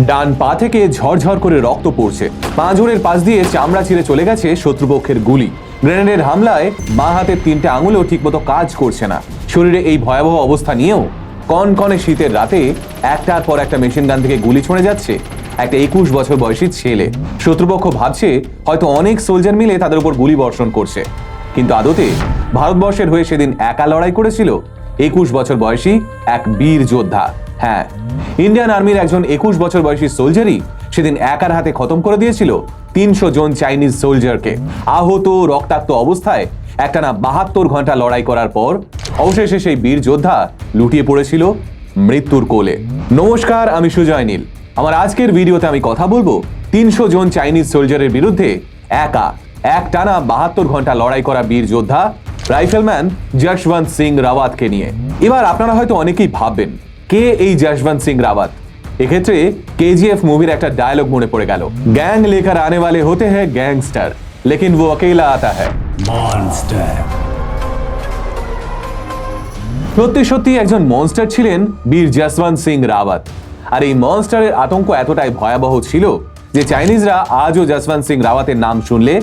ডান পা থেকে ঝরঝর করে রক্ত পড়ছে। পাঁজরের পাশ দিয়ে চামড়া ছিঁড়ে চলে গেছে শত্রুপক্ষের গুলি। গ্রেনেডের হামলায় বাঁ হাতের তিনটে আঙুলও ঠিকমতো কাজ করছে না। শরীরে এই ভয়াবহ অবস্থা নিয়েও কনকনে শীতের রাতে একটার পর একটা মেশিন গান থেকে গুলি ছড়ে যাচ্ছে একটা একুশ বছর বয়সী ছেলে। শত্রুপক্ষ ভাবছে হয়তো অনেক সোলজার মিলে তাদের উপর গুলি বর্ষণ করছে। কিন্তু আদতে ভারতবর্ষের হয়ে সেদিন একা লড়াই করেছিল একুশ বছর বয়সী এক বীর যোদ্ধা। হ্যাঁ ইন্ডিয়ান আর্মির একজন একুশ বছর বয়সী সোলজারই সেদিন একার হাতে খতম করে দিয়েছিল তিনশো জন চাইনিজ সোলজারকে আহত, রক্তাক্ত অবস্থায় একটানা বাহাত্তর ঘণ্টা লড়াই করার পর অবশেষে সেই বীর যোদ্ধা লুটিয়ে পড়েছিল মৃত্যুর কোলে। নমস্কার, আমি সুজয় নীল। আমার আজকের ভিডিওতে আমি কথা বলব তিনশো জন চাইনিজ সোলজারের বিরুদ্ধে একা এক টানা বাহাত্তর ঘণ্টা লড়াই করা বীর যোদ্ধা, রাইফেলম্যান যশবন্ত সিং রাওয়াতকে নিয়ে। এবার আপনারা হয়তো অনেকেই ভাববেন কে এই যশবন্ত সিং রাওয়াত এক্ষেত্রে কেজিএফ মুভির একটা ডায়লগ মনে পড়ে গেল গ্যাং লেকার আনে वाले होते हैं गैंगस्टर लेकिन वो अकेला आता है Monster. সত্যি সত্যি একজন মনস্টার ছিলেন বীর যশবন্ত সিং রাওয়াত আর এই মনস্টারের আতঙ্ক এতটাই ভয়াবহ ছিল যে চাইনিজরা আজও যশবন্ত সিং রাওয়াতের নাম শুনলে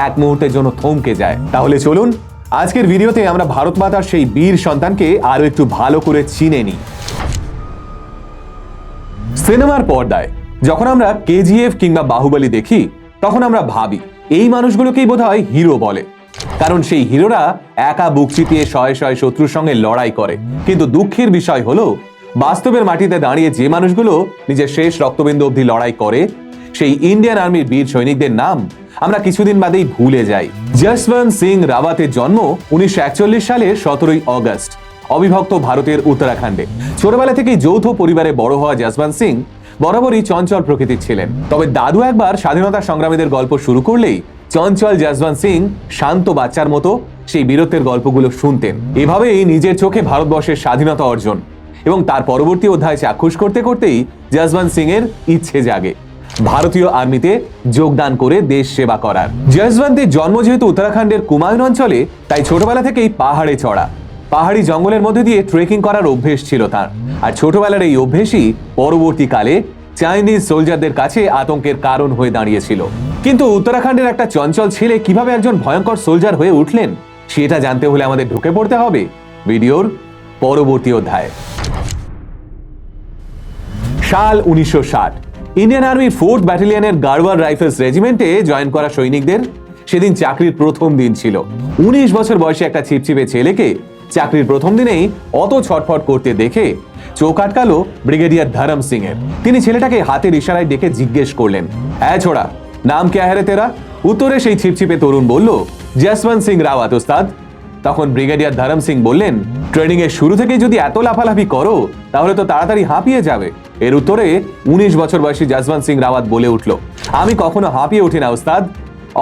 এক মুহূর্তের জন্য থমকে যায় তাহলে চলুন আজকের ভিডিওতে আমরা ভারত মাতার সেই বীর সন্তানকে আরো একটু ভালো করে চিনে নিই সিনেমার পর্দায়, যখন আমরা কেজিএফ কিংবা বাহুবলী দেখি, তখন আমরা ভাবি, এই মানুষগুলোকেই বোধহয় হিরো বলে। কারণ সেই হিরোরা একা বুক চিতিয়ে শয়ে শয়ে শত্রুর সঙ্গে লড়াই করে। কিন্তু দুঃখের বিষয় হলো, বাস্তবের মাটিতে দাঁড়িয়ে যে মানুষগুলো নিজের শেষ রক্তবিন্দু অবধি লড়াই করে, সেই ইন্ডিয়ান আর্মির বীর সৈনিকদের নাম আমরা কিছুদিন বাদেই ভুলে যাই। যশবন্ত সিং রাওয়াতের জন্ম উনিশশো সালের সতেরোই অগস্ট। অবিভক্ত ভারতের উত্তরাখণ্ডে। ছোটবেলা থেকেই যৌথ পরিবারে বড় হওয়া যশবন্ত সিং বরাবরই চঞ্চল প্রকৃতির ছিলেন। তবে দাদু একবার স্বাধীনতা সংগ্রামীদের গল্প শুরু করলেই চঞ্চল যশবন্ত সিং শান্ত বাচ্চার মতো সেই বীরত্বের গল্পগুলো শুনতেন। এভাবেই নিজের চোখে ভারতবর্ষের স্বাধীনতা অর্জন এবং তার পরবর্তী অধ্যায় চাক্ষুষ করতে করতেই যশবন্ত সিং এর ইচ্ছে জাগে। ভারতীয় আর্মিতে যোগদান করে দেশ সেবা করার। যশবন্তের জন্ম যেহেতু উত্তরাখণ্ডের কুমায়ুন অঞ্চলে, তাই ছোটবেলা থেকেই পাহাড়ে চড়া। পাহাড়ি জঙ্গলের মধ্যে দিয়ে ট্রেকিং করার অভ্যেস ছিল তার। আর ছোটবেলার এই অভ্যেসই পরবর্তীকালে চাইনিজ সোলজারদের কাছে আতঙ্কের কারণ হয়ে দাঁড়িয়েছিল। কিন্তু উত্তরাখণ্ডের একটা চঞ্চল ছেলে কীভাবে একজন ভয়ঙ্কর সোলজার হয়ে উঠলেন, সেটা জানতে হলে আমাদের ঢুকে পড়তে হবে। ভিডিওর পরবর্তী অধ্যায়। সাল উনিশশো ষাট ইন্ডিয়ান আর্মির ফোর্থ ব্যাটালিয়নের গার্ওয়ার রাইফেলস রেজিমেন্টে জয়েন করা সৈনিকদের সেদিন চাকরির প্রথম দিন ছিল। উনিশ বছর বয়সে একটা ছিপছিপে ছেলেকে চাকরির প্রথম দিনেই অত ছটফট করতে দেখে চোখ আটকালো ব্রিগেডিয়ার ধরম সিং এর তিনি ছেলেটাকে হাতের ইশারায় ডেকে জিজ্ঞেস করলেন হ্যাঁ ছোড়া, নাম কে হ্যারে তেরা? উত্তরে সেই ছিপছিপে তরুণ বলল জসবন্ত সিং রাওয়াত, ওস্তাদ। তখন ব্রিগেডিয়ার ধরম সিং বললেন, ট্রেনিং এর শুরু থেকে যদি এত লাফালাফি করো, তাহলে তো তাড়াতাড়ি হাঁপিয়ে যাবে। এর উত্তরে উনিশ বছর বয়সী জসবন্ত সিং রাওয়াত বলে উঠল, আমি কখনো হাঁপিয়ে উঠি না, ওস্তাদ।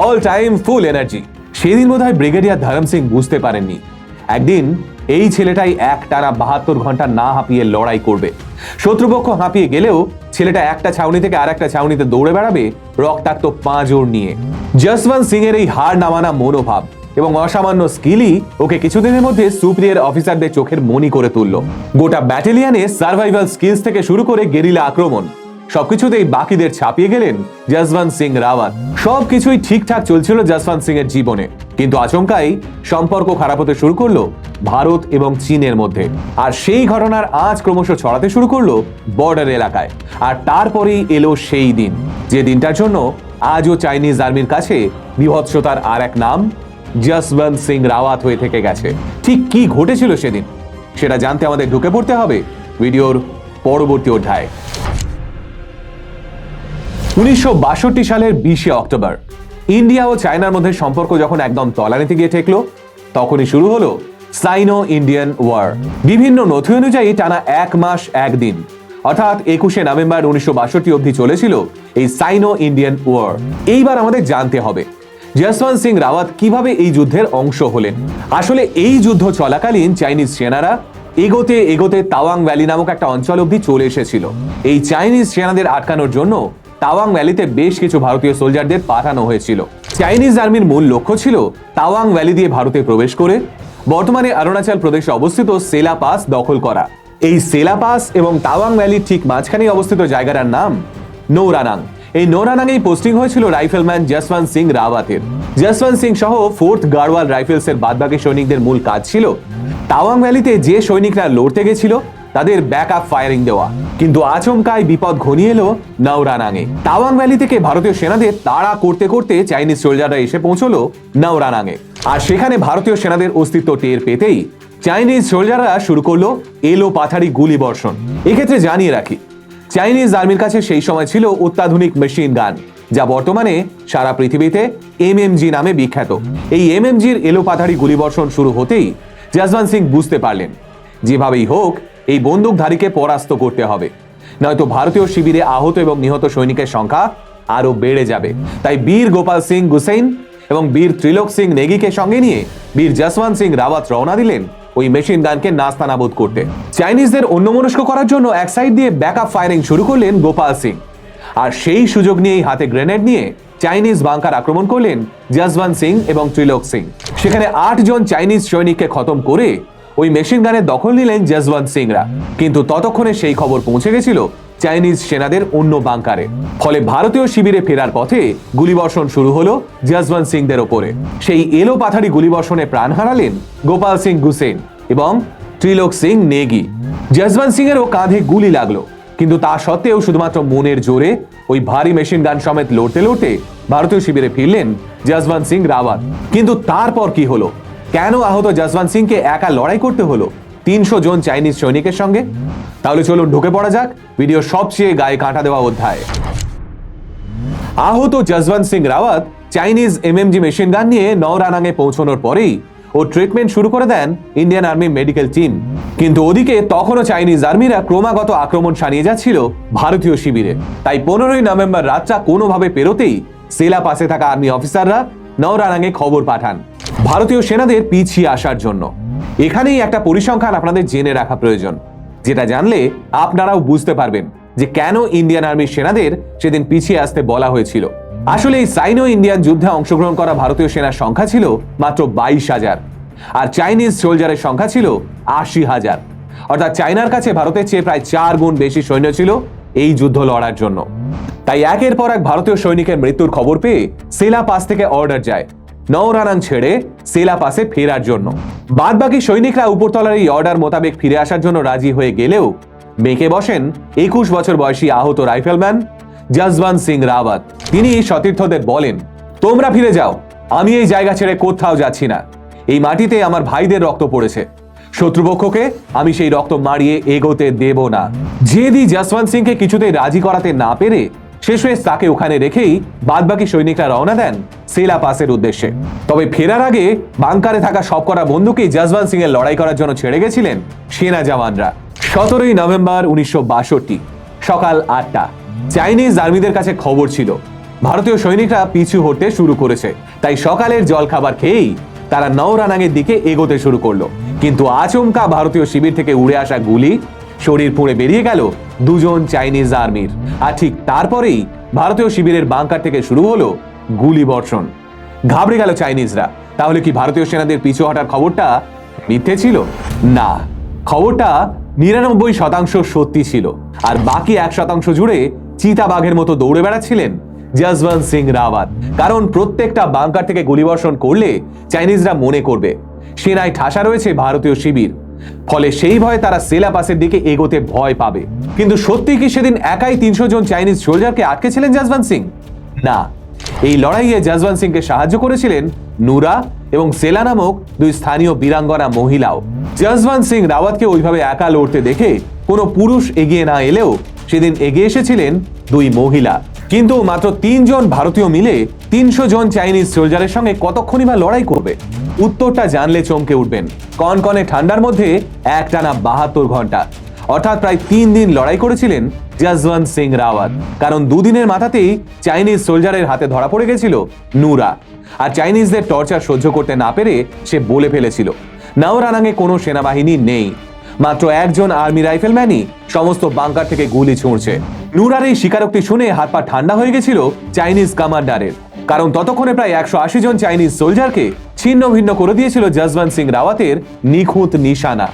অল টাইম ফুল এনার্জি সেদিন বোধহয় ব্রিগেডিয়ার ধরম সিং বুঝতে পারেননি। একদিন এই ছেলেটাই এক টানা বাহাত্তর ঘণ্টা না হাঁপিয়ে লড়াই করবে। শত্রুপক্ষ হাঁপিয়ে গেলেও ছেলেটা একটা ছাউনি থেকে আর একটা ছাউনিতে দৌড়ে বেড়াবে রক্তাক্ত পাঁজর নিয়ে। জসবন্ত সিং এর এই হার নামানা মনোভাব এবং অসামান্য স্কিলই ওকে কিছুদিনের মধ্যে সুপ্রিয়ার অফিসারদের চোখের মনি করে তুলল। গোটা ব্যাটালিয়ানে সার্ভাইভাল স্কিলস থেকে শুরু করে গেরিলা আক্রমণ। সবকিছুতেই বাকিদের ছাপিয়ে গেলেন জসবন্ত সিং রাওয়াত। সবকিছুই ঠিকঠাক চলছিল জসবন্ত সিং এর জীবনে। কিন্তু আচমকাই সম্পর্ক খারাপ হতে শুরু করল ভারত এবং চীনের মধ্যে। আর সেই ঘটনার আজ ক্রমশ ছড়াতে শুরু করল বর্ডার এলাকায়। আর তারপরেই এলো সেই দিন। যে দিনটার জন্য আজও চাইনিজ আর্মির কাছে বিভৎসতার আর এক নাম জসবন্ত সিং রাওয়াত হয়ে থেকে গেছে। ঠিক কি ঘটেছিল সেদিন, সেটা জানতে আমাদের ঢুকে পড়তে হবে। ভিডিওর পরবর্তী অধ্যায়। উনিশশো বাষট্টি সালের বিশে অক্টোবর, ইন্ডিয়া ও চায়নার মধ্যে সম্পর্ক যখন একদম তলানিতে গিয়ে ঠেকলো, তখনই শুরু হলো সাইনো ইন্ডিয়ান ওয়ার। বিভিন্ন নথি অনুযায়ী টানা এক মাস একদিন, অর্থাৎ একুশে নভেম্বর উনিশশো বাষট্টি অবধি চলেছিল এই সাইনো ইন্ডিয়ান ওয়ার। এইবার আমাদের জানতে হবে জসওয়ান্ত সিং রাওয়াত কীভাবে এই যুদ্ধের অংশ হলেন? আসলে এই যুদ্ধ চলাকালীন চাইনিজ সেনারা এগোতে এগোতে তাওয়াং ভ্যালি নামক একটা অঞ্চল অবধি চলে এসেছিল। এই চাইনিজ সেনাদের আটকানোর জন্য তাওয়াং ভ্যালিতে বেশ কিছু ভারতীয় সোলজারদের পাঠানো হয়েছিল। চাইনিজ আর্মির মূল লক্ষ্য ছিল তাওয়াং ভ্যালি দিয়ে ভারতে প্রবেশ করে বর্তমানে অরুণাচল প্রদেশে অবস্থিত সেলা পাস দখল করা। এই সেলাপাস এবং তাওয়াং ভ্যালির ঠিক মাঝখানে অবস্থিত জায়গাটার নাম নৌরানাং। এই নৌরানাঙেই পোস্টিং হয়েছিল রাইফেলম্যান জসওয়ান্ত সিং রাওয়াতের। জসওয়ান্ত সিং সহ ফোর্থ গাড়ওয়াল রাইফেলসের বাদবাকি সৈনিকদের মূল কাজ ছিল তাওয়াং ভ্যালিতে যে সৈনিকরা লড়তে গেছিল তাদের ব্যাক আপ ফায়ারিং দেওয়া। কিন্তু আচমকায় বিপদ ঘনিয়ে এলো নাওরানাঙে। তাওয়াং ভ্যালি থেকে ভারতীয় সেনাদের তাড়া করতে করতে চাইনিজ সোলজাররা এসে পৌঁছলো নাওরানাঙে। আর সেখানে ভারতীয় সেনাদের অস্তিত্ব টের পেতেই চাইনিজ সোলজাররা শুরু করল এলো পাথারি গুলি বর্ষণ। এক্ষেত্রে জানিয়ে রাখি চাইনিজ আর্মির কাছে সেই সময় ছিল অত্যাধুনিক মেশিন গান যা বর্তমানে সারা পৃথিবীতে এমএমজি নামে বিখ্যাত। এই এমএমজির এলো পাথারি গুলিবর্ষণ শুরু হতেই জাসওয়ান্ত সিং বুঝতে পারলেন, যেভাবেই হোক এই বন্দুকধারীকে পরাস্ত করতে হবে। নয়তো ভারতীয় শিবিরে আহত এবং নিহত সৈনিকের সংখ্যা আরও বেড়ে যাবে। তাই বীর গোপাল সিং গুসেইন এবং বীর ত্রিলোক সিং নেগিকে সঙ্গে নিয়ে বীর জসওয়ান্ত সিং রাওয়াত রওনা দিলেন ওই মেশিন গানকে নাস্তানাবুদ করতে। চাইনিজদের অন্যমনস্ক করার জন্য এক সাইড দিয়ে ব্যাকআপ ফায়ারিং শুরু করলেন গোপাল সিং। আর সেই সুযোগ নিয়েই হাতে গ্রেনেড নিয়ে চাইনিজ বাংকার আক্রমণ করলেন জসওয়ান্ত সিং এবং ত্রিলোক সিং। সেখানে আট জন চাইনিজ সৈনিককে খতম করে ওই মেশিন গানের দখল নিলেন জসওয়ান্ত সিংরা। কিন্তু ততক্ষণে সেই খবর পৌঁছে গেছিল চাইনিজ সেনাদের অন্য বাংকারে। ফলে ভারতীয় শিবিরে ফেরার পথে গুলিবর্ষণ শুরু হলো জসওয়ান্ত সিংদের ওপরে। সেই এলো পাথারি গুলিবর্ষণে প্রাণ হারালেন গোপাল সিং গুসেন এবং ত্রিলোক সিং নেগি। জসওয়ান্ত সিং এরও কাঁধে গুলি লাগল। কিন্তু তা সত্ত্বেও শুধুমাত্র মনের জোরে ওই ভারী মেশিন গান সমেত লড়তে লড়তে ভারতীয় শিবিরে ফিরলেন জসওয়ান্ত সিং রাওয়াত। কিন্তু তারপর কি হলো? কেন আহত জসওয়ান্ত সিংকে একা লড়াই করতে হলো? তিনশো জন চাইনিজ সৈনিকের সঙ্গে? তাহলে চলুন ঢুকে পড়া যাক ভিডিও সবচেয়ে গায়ে কাঁটা দেওয়া অধ্যায়। আহত Jaswant Singh Rawat Chinese MMG machine gun নিয়ে নওরানাঙে পৌঁছানোর পরেই ও ট্রিটমেন্ট শুরু করে দেন ইন্ডিয়ান আর্মি মেডিকেল টিম। কিন্তু ওদিকে তখনও চাইনিজ আর্মিরা ক্রমাগত আক্রমণ সানিয়ে যাচ্ছিল ভারতীয় শিবিরে। তাই পনেরোই নভেম্বর রাতটা কোনোভাবে পেরোতেই সেলা পাশে থাকা আর্মি অফিসাররা নওরানাঙে খবর পাঠান। ভারতীয় সেনাদের পিছিয়ে আসার জন্য। এখানেই একটা পরিসংখ্যান আপনাদের জেনে রাখা প্রয়োজন। যেটা জানলে আপনারাও বুঝতে পারবেন যে কেন ইন্ডিয়ান আর্মির সেনাদের সেদিন পিছিয়ে আসতে বলা হয়েছিল। আসলে এই সাইনো ইন্ডিয়ান যুদ্ধে অংশগ্রহণ করা ভারতীয় সেনার সংখ্যা ছিল মাত্র বাইশ হাজার। আর চাইনিজ সোলজারের সংখ্যা ছিল আশি হাজার। অর্থাৎ চায়নার কাছে ভারতের চেয়ে প্রায় চার গুণ বেশি সৈন্য ছিল এই যুদ্ধ লড়ার জন্য। তাই একের পর এক ভারতীয় সৈনিকের মৃত্যুর খবর পেয়ে সেলা পাস থেকে অর্ডার যায় নওরানাং ছেড়ে সেলা পাসে ফেরার জন্য। বাদ বাকি সৈনিকরা উপরতলার এই অর্ডার মোতাবেক ফিরে আসার জন্য রাজি হয়ে গেলেও মেকে বসেন একুশ বছর বয়সী আহত রাইফেলম্যান জসওয়ান্ত সিং রাওয়াত। তিনি সতীর্থদের বলেন, তোমরা ফিরে যাও, আমি এই জায়গা ছেড়ে কোথাও যাচ্ছি না। এই মাটিতে আমার ভাইদের রক্ত পড়েছে। শত্রুপক্ষকে আমি সেই রক্ত মারিয়ে এগোতে দেব না। জেদি জসওয়ান্ত সিংকে কিছুতেই রাজি করাতে না পেরে শেষ হয়ে তাকে ওখানে রেখেই বাদবাকি সৈনিকরা রওনা দেন সেলা পাসের উদ্দেশ্যে। তবে ফেরার আগে বাংকারে থাকা সবকটা বন্ধুকেই জসওয়ান্ত সিং এর লড়াই করার জন্য ছেড়ে গেছিলেন সেনা জওয়ানরা। সতেরোই নভেম্বর উনিশশো সকাল আটটা, চাইনিজ আর্মিদের কাছে খবর ছিল। ভারতীয় সৈনিকরা পিছু হতে শুরু করেছে, তাই সকালের জল খাবার খেয়েই তারা নওরানাঙের দিকে এগোতে শুরু করল। কিন্তু আচমকা ভারতীয় শিবির থেকে উড়ে আসা গুলি শরীর পুড়ে বেরিয়ে গেল দুজন চাইনিজ আর্মির। আর ঠিক তারপরেই ভারতীয় শিবিরের বাংকার থেকে শুরু হলো গুলি বর্ষণ। ঘাবড়ে গেল চাইনিজরা। তাহলে কি ভারতীয় সেনাদের পিছু হটার খবরটা মিথ্যে ছিল? না। খবরটা নিরানব্বই শতাংশ সত্যি ছিল। আর বাকি এক শতাংশ জুড়ে চিতাবাঘের মতো দৌড়ে বেড়াচ্ছিলেন জসওয়ান্ত সিং রাওয়াত। কারণ প্রত্যেকটা বাংকার থেকে গুলিবর্ষণ করলে চাইনিজরা মনে করবে। সেনায় ঠাসা রয়েছে ভারতীয় শিবির। ফলে সেই ভয়ে তারা সেলা পাসের দিকে এগোতে ভয় পাবে। কিন্তু সত্যি কি সেদিন একাই তিনশো জন চাইনিজ সোলজারকে আটকেছিলেন জসওয়ান্ত সিং? না। এই লড়াইয়ে জসওয়ান্ত সিংকে সাহায্য করেছিলেন নুরা এবং সেলা নামক দুই স্থানীয় বীরাঙ্গনা মহিলাও। জসওয়ান্ত সিং রাওয়াতকে ওইভাবে একা লড়তে দেখে কোনো পুরুষ এগিয়ে না এলেও সেদিন এগিয়ে এসেছিলেন দুই মহিলা। কিন্তু মাত্র তিনজন ভারতীয় মিলে তিনশো জন চাইনিজ সোলজারের সঙ্গে কতক্ষণই বা লড়াই করবে? উত্তরটা জানলে চমকে উঠবেন। কনকনে ঠান্ডার মধ্যে একটানা বাহাত্তর ঘণ্টা। অর্থাৎ প্রায় তিন দিন লড়াই করেছিলেন জসওয়ান্ত সিং রাওয়াত। কারণ দুদিনের মাথাতেই চাইনিজ সোলজারের হাতে ধরা পড়ে গেছিল নুরা। আর চাইনিজদের টর্চার সহ্য করতে না পেরে সে বলে ফেলেছিল। নাওরানাঙে কোনো সেনাবাহিনী নেই। মাত্র একজন আর্মি রাইফেলম্যানই সমস্ত বাংকার থেকে গুলি ছুঁড়ছে। নুরার এই স্বীকারোক্তি শুনে হাত পা ঠান্ডা হয়ে গেছিল চাইনিজ কমান্ডারের। কারণ ততক্ষণে প্রায় একশো আশি জন চাইনিজ সোলজারকে ছিন্ন ভিন্ন করে দিয়েছিল জসবন্ত সিং রাওয়াতের নিখুঁত নিশানা।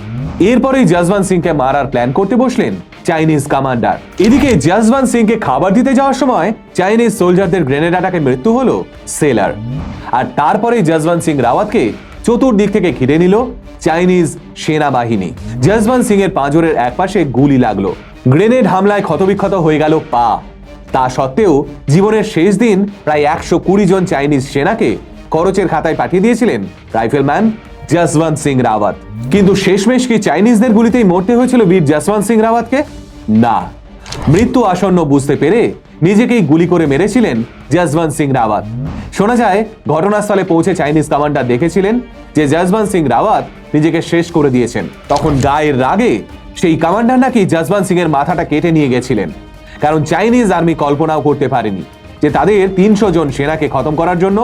এরপরেই জসবন্ত সিংকে মারার প্ল্যান করতে বসলেন চাইনিজ কমান্ডার। এদিকে জসবন্ত সিংকে খাবার দিতে যাওয়ার সময় চাইনিজ সোলজারদের গ্রেনেড অ্যাটাকে মৃত্যু হলো সেলার। আর তারপরেই জসবন্ত সিং রাওয়াতকে চতুর্দিক থেকে ঘিরে নিল চাইনিজ সেনাবাহিনী। জসবন্ত সিং এর পাঁজরের একপাশে গুলি লাগল। গ্রেনেড হামলায় ক্ষতবিক্ষত হয়ে গেল পা। তা সত্ত্বেও জীবনের শেষ দিন প্রায় একশো কুড়ি জন চাইনিজ সেনাকে খরচের খাতায় পাঠিয়ে দিয়েছিলেন রাইফেলম্যান জসবন্ত সিং রাওয়াত। কিন্তু শেষমেশ কি চাইনিজদের গুলিতেই মরতে হয়েছিল বীর জসবন্ত সিং রাওয়াতকে? না। মৃত্যু আসন্ন বুঝতে পেরে নিজেকেই গুলি করে মেরেছিলেন জসবন্ত সিং রাওয়াত। শোনা যায়, ঘটনাস্থলে পৌঁছে চাইনিজ কমান্ডার দেখেছিলেন যে জসবন্ত সিং রাওয়াত নিজেকে শেষ করে দিয়েছেন। তখন গায়ের রাগে সেই কমান্ডার নাকি জসবন্ত সিং এর মাথাটা কেটে নিয়ে গেছিলেন। কারণ চাইনিজ আর্মি কল্পনাও করতে পারেনি যে তাদের তিনশো জন সেনাকে খতম করার জন্য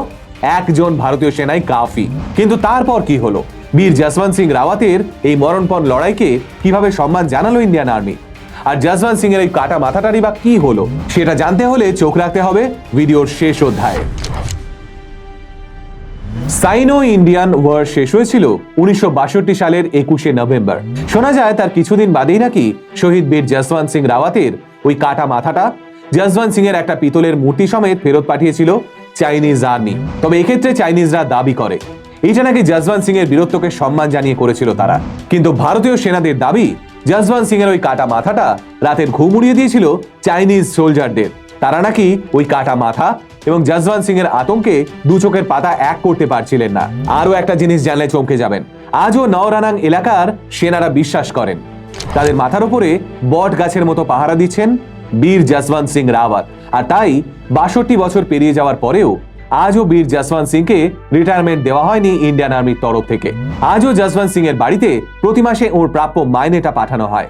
একজন ভারতীয় সেনাই কাফি কিন্তু তারপর কি হলো? বীর জসবন্ত সিং রাওয়াতের এই মরণপণ লড়াইকে কীভাবে সম্মান জানালো ইন্ডিয়ান আর্মি? আর জসবন্ত সিং এর এই কাটা মাথাটারই বা কি হলো? সেটা জানতে হলে চোখ রাখতে হবে ভিডিওর শেষ অধ্যায়ে। সাইনো ইন্ডিয়ান ওয়ার শেষ হয়েছিল উনিশশো বাষট্টি সালের একুশে নভেম্বর। শোনা যায় তার কিছুদিন বাদেই নাকি শহীদ বীর জসবন্ত সিং রাওয়াতের ওই কাটা মাথাটা জসবন্ত সিং এর একটা পিতলের মূর্তি সমেত ফেরত পাঠিয়েছিল চাইনিজ আর্মি। তবে এক্ষেত্রে চাইনিজরা দাবি করে। এটা নাকি জসবন্ত সিং এর বীরত্বকে সম্মান জানিয়ে করেছিল তারা। কিন্তু ভারতীয় সেনাদের দাবি জসবন্ত সিং এর ওই কাটা মাথাটা রাতের ঘুম উড়িয়ে দিয়েছিল চাইনিজ সোলজারদের। তারা নাকি ওই কাটা মাথা এবং জসবন্ত সিং এর আতঙ্কে দু চোখের পাতা এক করতে পারছিলেন না। আরও একটা জিনিস জানলে চমকে যাবেন। আজও নওরানাং এলাকার সেনারা বিশ্বাস করেন। তাদের মাথার উপরে বট গাছের মতো পাহারা দিচ্ছেন বীর জসবন্ত সিং রাওয়াত। আর তাই বাষট্টি বছর পেরিয়ে যাওয়ার পরেও আজও বীর জসবন্ত সিংকে রিটায়ারমেন্ট দেওয়া হয়নি ইন্ডিয়ান আর্মির তরফ থেকে। আজও জসবন্ত সিং এর বাড়িতে প্রতি মাসে ওর প্রাপ্য মাইনেটা পাঠানো হয়।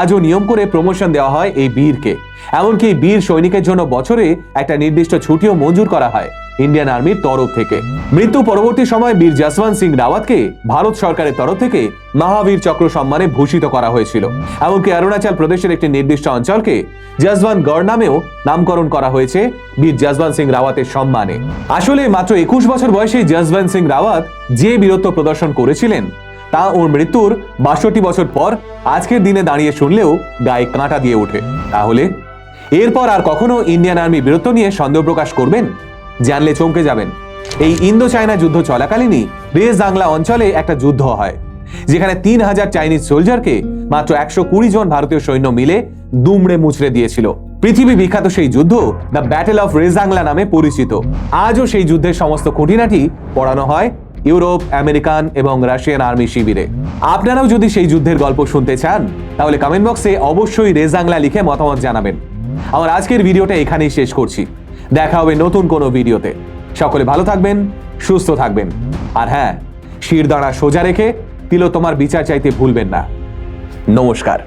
আজও নিয়ম করে প্রমোশন দেওয়া হয় এই বীরকে। এমনকি বীর সৈনিকের জন্য বছরে একটা নির্দিষ্ট ছুটিও মঞ্জুর করা হয় ইন্ডিয়ান আর্মির তরফ থেকে। মৃত্যু পরবর্তী সময় বীর জসবন্ত সিং রাওয়াতকে ভারত সরকারের তরফ থেকে মহাবীর চক্র সম্মানে ভূষিত করা হয়েছিল। এমনকি অরুণাচল প্রদেশের একটি নির্দিষ্ট অঞ্চলকে জসবন্ত গড় নামেও নামকরণ করা হয়েছে বীর জসবন্ত সিং রাওয়াতের সম্মানে। আসলে মাত্র একুশ বছর বয়সে জসবন্ত সিং রাওয়াত যে বীরত্ব প্রদর্শন করেছিলেন, তা ওর মৃত্যুর বাষট্টি বছর পর আজকের দিনে দাঁড়িয়ে শুনলেও গায়ে কাঁটা দিয়ে ওঠে। তাহলে এরপর আর কখনো ইন্ডিয়ান আর্মি বীরত্ব নিয়ে সন্দেহ প্রকাশ করবেন? জানলে চমকে যাবেন। এই ইন্দো চায়না যুদ্ধ চলাকালীনই রেস বাংলা অঞ্চলে একটা যুদ্ধ হয়, যেখানে তিন হাজার চাইনিজ সোলজারকে মাত্র একশো কুড়ি জন ভারতীয় সৈন্য মিলে দুমড়ে মুচড়ে দিয়েছিল। পৃথিবী বিখ্যাত সেই যুদ্ধ দ্য ব্যাটেল অফ রেজাংলা নামে পরিচিত। আজও সেই যুদ্ধের সমস্ত খুঁটিনাটি পড়ানো হয় ইউরোপ, আমেরিকান এবং রাশিয়ান আর্মি শিবিরে। আপনারাও যদি সেই যুদ্ধের গল্প শুনতে চান, তাহলে কমেন্ট বক্সে অবশ্যই রেজাংলা লিখে মতামত জানাবেন। আমার আজকের ভিডিওটা এখানেই শেষ করছি। দেখা হবে নতুন কোনো ভিডিওতে। সকলে ভালো থাকবেন, সুস্থ থাকবেন। আর হ্যাঁ শিরদাঁড়া সোজা রেখে তিলো তোমার বিচার চাইতে ভুলবেন না। নমস্কার।